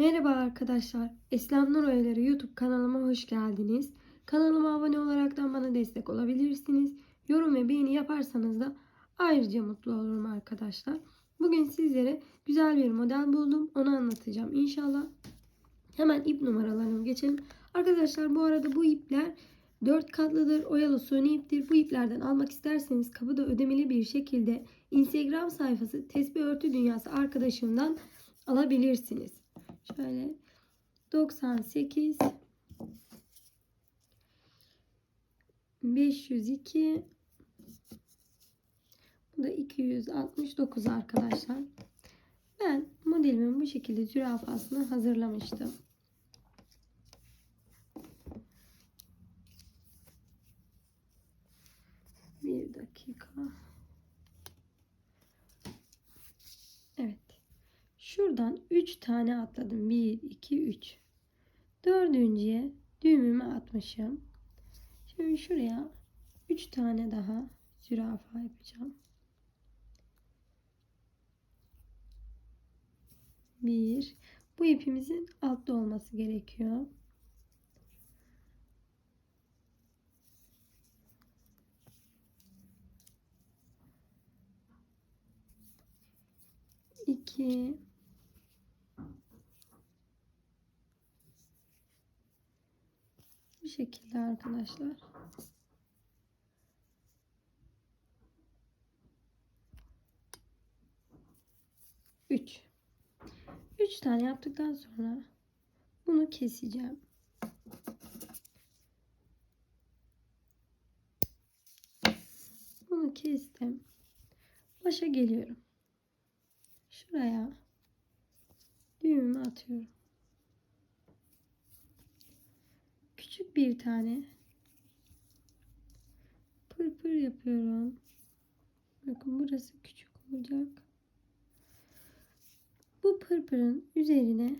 Merhaba arkadaşlar. Eslem Nur Oyları YouTube kanalıma hoş geldiniz. Kanalıma abone olaraktan bana destek olabilirsiniz. Yorum ve beğeni yaparsanız da ayrıca mutlu olurum arkadaşlar. Bugün sizlere güzel bir model buldum. Onu anlatacağım inşallah. Hemen ip numaralarına geçelim. Arkadaşlar bu arada bu ipler 4 katlıdır. Oyalı suni iptir. Bu iplerden almak isterseniz kapıda ödemeli bir şekilde Instagram sayfası Tesbih Örtü Dünyası arkadaşımdan alabilirsiniz. Şöyle 98 502 bu da 269 arkadaşlar. Ben modelimin bu şekilde zürafasını hazırlamıştım. Bir dakika. Evet. Şuradan 3 tane atladım. 1, 2, 3. Dördüncüye düğümümü atmışım. Şimdi şuraya 3 tane daha zürafa yapacağım. 1. Bu ipimizin altta olması gerekiyor. İki. Şekilde arkadaşlar. Üç. Üç tane yaptıktan sonra bunu keseceğim. Bunu kestim. Başa geliyorum. Şuraya düğümümü atıyorum. Küçük bir tane pırpır yapıyorum. Bakın burası küçük olacak. Bu pırpırın üzerine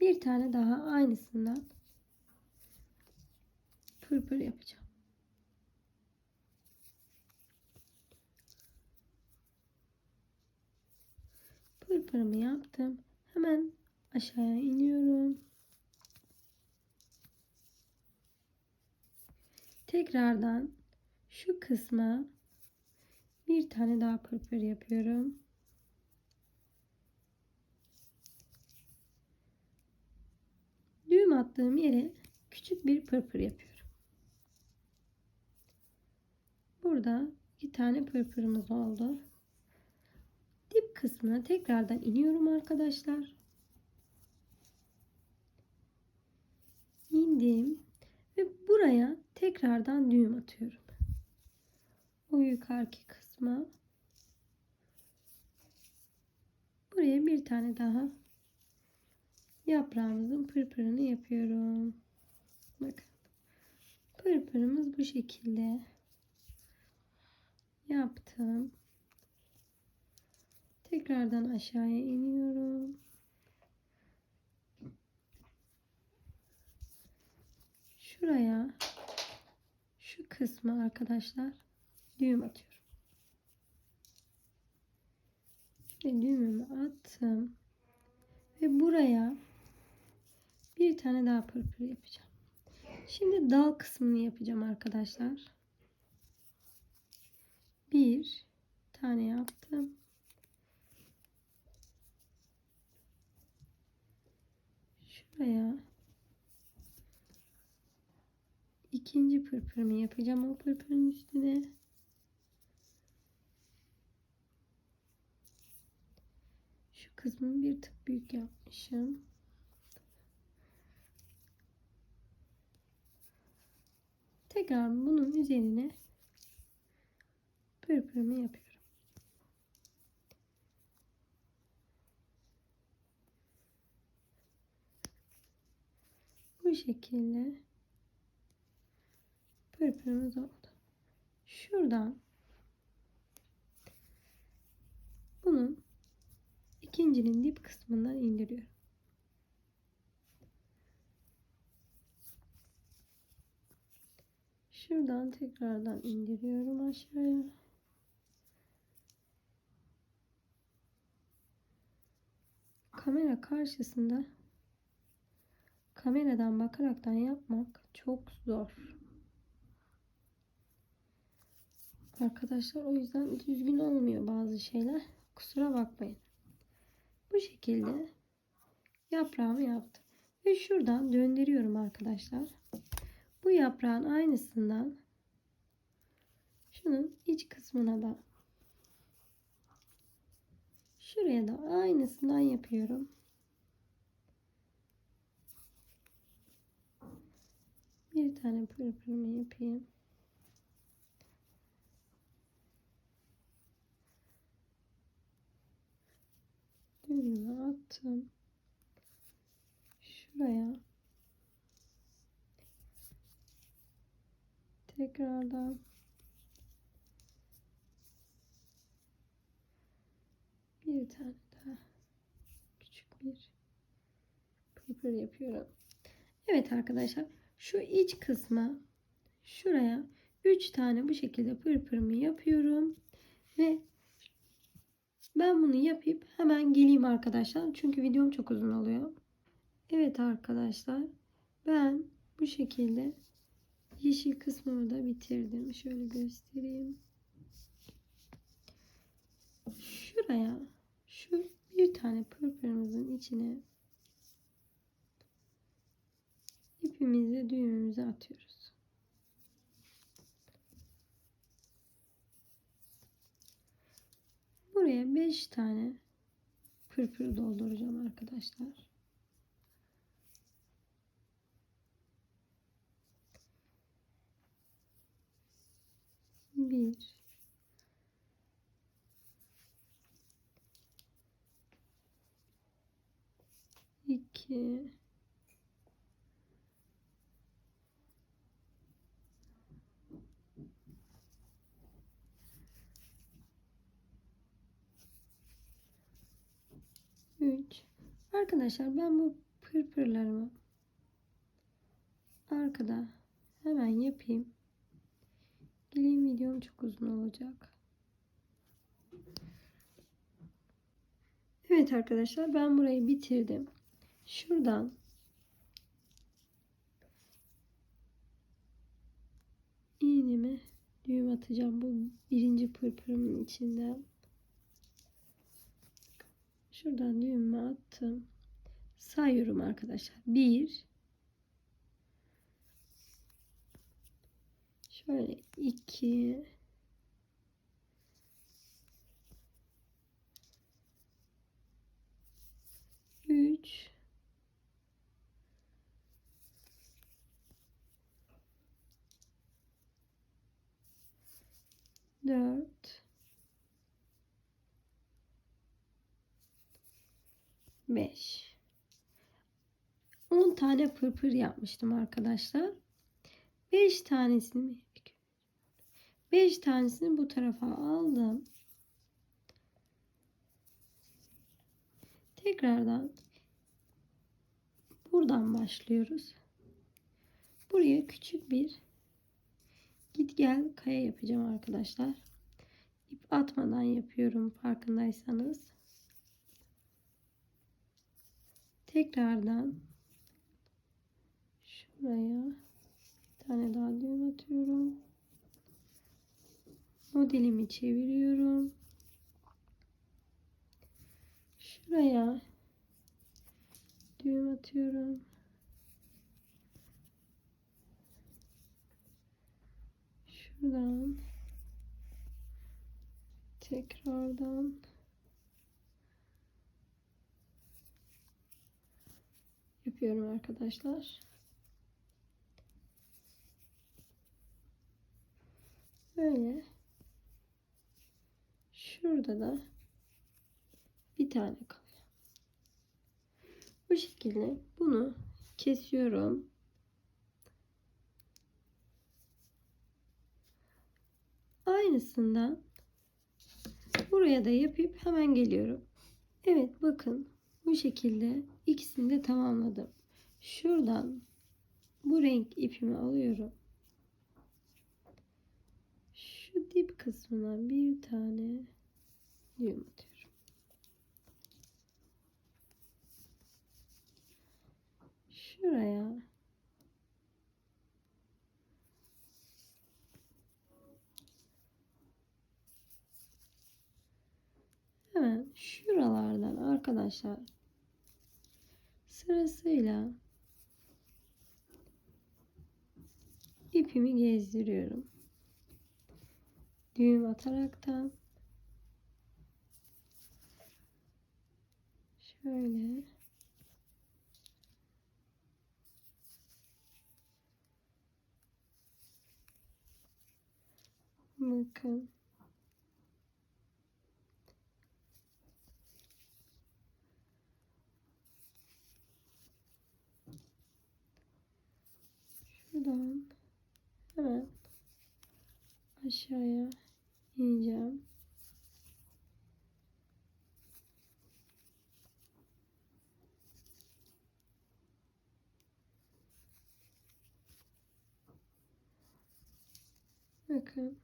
bir tane daha aynısından pırpır yapacağım. Pırpırımı yaptım. Hemen aşağıya iniyorum. Tekrardan şu kısma bir tane daha pırpır yapıyorum. Düğüm attığım yere küçük bir pırpır yapıyorum. Burada iki tane pırpırımız oldu. Dip kısmına tekrardan iniyorum arkadaşlar. İndim ve buraya tekrardan düğüm atıyorum. O yukarıki kısma buraya bir tane daha yaprağımızın pırpırını yapıyorum. Bakın. Pırpırımız bu şekilde yaptım. Tekrardan aşağıya iniyorum. Şuraya şu kısmı arkadaşlar düğüm atıyorum. Ve düğümümü attım. Ve buraya bir tane daha pırpır yapacağım. Şimdi dal kısmını yapacağım arkadaşlar. Bir tane yaptım. Şuraya ikinci pırpırımı yapacağım o pırpırın üstüne. Şu kısmını bir tık büyük yapmışım. Tekrar bunun üzerine pırpırımı yapıyorum. Bu şekilde pırpırımız oldu. Şuradan bunun ikincinin dip kısmından indiriyorum. Şuradan tekrardan indiriyorum aşağıya. kamera karşısında kameradan bakaraktan yapmak çok zor. Arkadaşlar o yüzden düzgün olmuyor bazı şeyler. Kusura bakmayın. Bu şekilde yaprağımı yaptım. Ve şuradan döndürüyorum arkadaşlar. Bu yaprağın aynısından şunun iç kısmına da şuraya da aynısından yapıyorum. Bir tane pırpırımı yapayım. Düğümü attım. Şuraya tekrardan bir tane daha küçük bir pırpır yapıyorum. Evet arkadaşlar şu iç kısma şuraya 3 tane bu şekilde pırpırımı yapıyorum ve ben bunu yapıp hemen geleyim arkadaşlar. Çünkü videom çok uzun oluyor. Evet arkadaşlar. Ben bu şekilde yeşil kısmını da bitirdim. Şöyle göstereyim. Şuraya şu bir tane pırpırımızın içine ipimizi düğümümüzü atıyoruz. Buraya 5 tane pırpır dolduracağım arkadaşlar. Bir iki üç Arkadaşlar ben bu pırpırlarımı arkada hemen yapayım. Geleyim videom çok uzun olacak. Evet arkadaşlar ben burayı bitirdim. Şuradan iğnemi düğüm atacağım bu birinci pırpırımın içinden. Şuradan düğümü attım. Sayıyorum arkadaşlar. 1 Şöyle 2 3 4 5 10 tane pırpır yapmıştım arkadaşlar. 5 tanesini 5 tanesini bu tarafa aldım. Tekrardan buradan başlıyoruz. Buraya küçük bir git gel kaya yapacağım arkadaşlar. İp atmadan yapıyorum farkındaysanız. Tekrardan şuraya bir tane daha düğüm atıyorum. Modelimi çeviriyorum. Şuraya düğüm atıyorum. Şuradan tekrardan yapıyorum arkadaşlar. Böyle şurada da bir tane kalıyor. Bu şekilde bunu kesiyorum. Aynısından buraya da yapıp hemen geliyorum. Evet bakın bu şekilde ikisini de tamamladım. Şuradan bu renk ipimi alıyorum. Şu dip kısmına bir tane düğüm atıyorum. Şuraya hemen şuralardan arkadaşlar sırasıyla ipimi gezdiriyorum. Düğüm ataraktan şöyle bakın şuradan hemen aşağıya ineceğim. Bakın.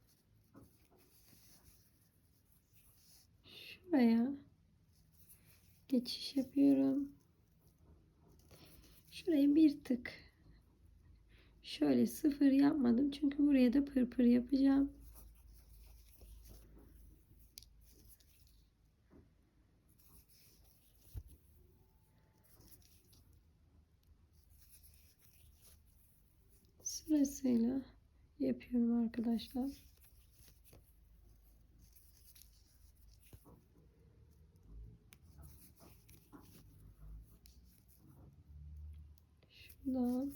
Şuraya geçiş yapıyorum. Şurayı bir tık şöyle sıfır yapmadım. Çünkü buraya da pırpır yapacağım. Sırasıyla yapıyorum arkadaşlar. Şuradan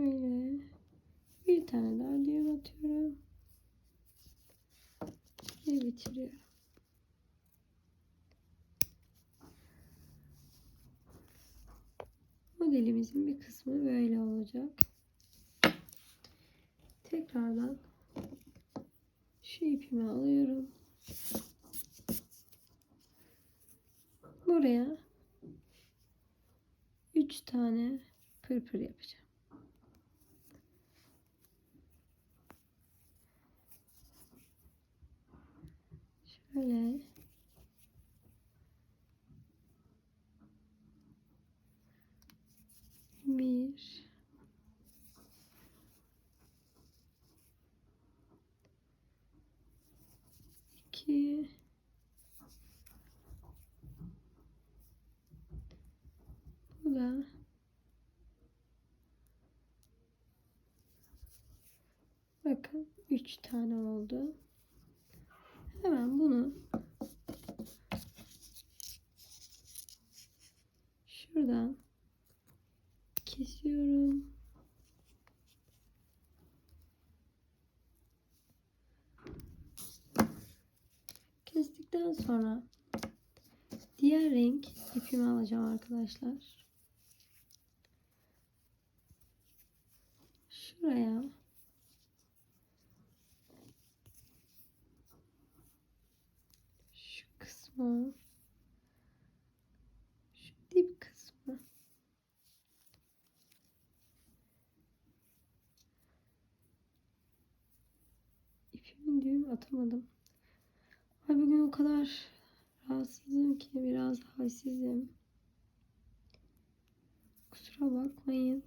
şöyle bir tane daha düğüm atıyorum ve bitiriyorum. Modelimizin bir kısmı böyle olacak. Tekrardan şu ipimi alıyorum. Buraya 3 tane pırpır yapacağım. Şöyle bir. İki. Bu da bakın üç tane oldu. Hemen bunu şuradan kesiyorum. Kestikten sonra diğer renk ipimi alacağım arkadaşlar. Şuraya şu kısmı şu dip kısmı ipimin düğüm atamadım. Ay bugün o kadar rahatsızım ki biraz halsizim. Kusura bakmayın.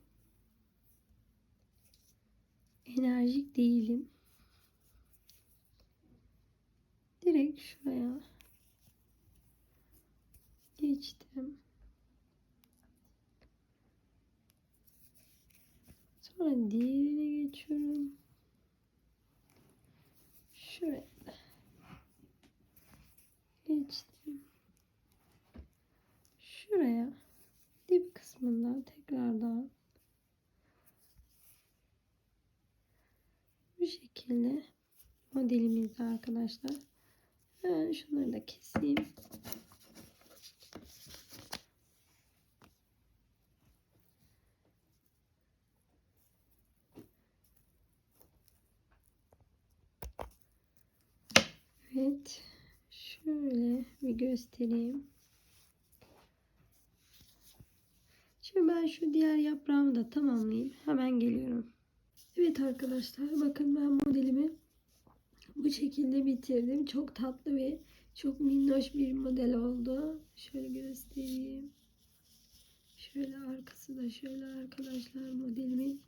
Enerjik değilim. Direkt şuraya geçtim. Sonra diğerine geçiyorum. Şuraya geçtim. Şuraya dip kısmından tekrardan bu şekilde modelimizde arkadaşlar. Hemen şunları da keseyim. Evet. Göstereyim. Şimdi ben şu diğer yaprağımı da tamamlayayım. Hemen geliyorum. Evet arkadaşlar bakın ben modelimi bu şekilde bitirdim. Çok tatlı ve çok minnoş bir model oldu. Şöyle göstereyim. Şöyle arkası da şöyle arkadaşlar modelimin.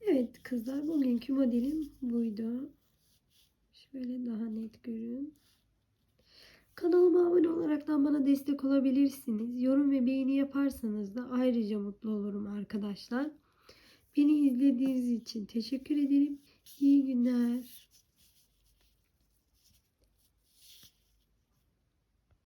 Evet kızlar bugünkü modelim buydu. Şöyle daha net görün. Kanalıma abone olaraktan bana destek olabilirsiniz. Yorum ve beğeni yaparsanız da ayrıca mutlu olurum arkadaşlar. Beni izlediğiniz için teşekkür ederim. İyi günler.